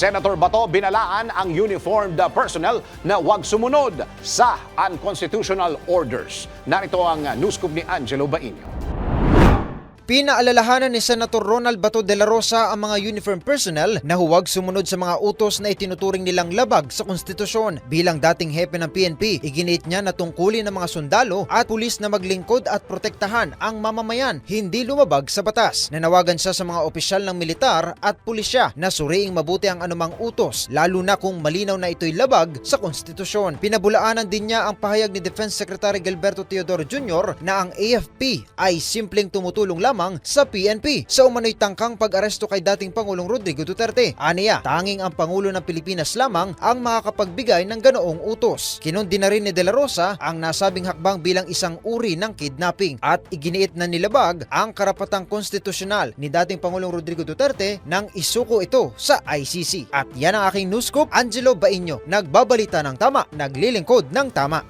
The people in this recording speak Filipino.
Senator Bato binalaan ang uniformed personnel na huwag sumunod sa unconstitutional orders. Narito ang news ni Angelo Bainio. Pinaalalahanan ni Senator Ronald Bato de la Rosa ang mga uniform personnel na huwag sumunod sa mga utos na itinuturing nilang labag sa konstitusyon. Bilang dating hepe ng PNP, iginit niya na tungkulin ng mga sundalo at pulis na maglingkod at protektahan ang mamamayan, hindi lumabag sa batas. Nanawagan siya sa mga opisyal ng militar at pulisya na suriing mabuti ang anumang utos, lalo na kung malinaw na ito'y labag sa konstitusyon. Pinabulaanan din niya ang pahayag ni Defense Secretary Gilberto Teodoro Jr. na ang AFP ay simpleng tumutulong lamang sa PNP sa umano'y tangkang pag-aresto kay dating Pangulong Rodrigo Duterte. Aniya, tanging ang Pangulo ng Pilipinas lamang ang makakapagbigay ng ganoong utos. Kinundi na rin ni De La Rosa ang nasabing hakbang bilang isang uri ng kidnapping at iginiit na nilabag ang karapatang konstitusyonal ni dating Pangulong Rodrigo Duterte nang isuko ito sa ICC. At yan ang aking news scoop, Angelo Bainyo, nagbabalita ng tama, naglilingkod ng tama.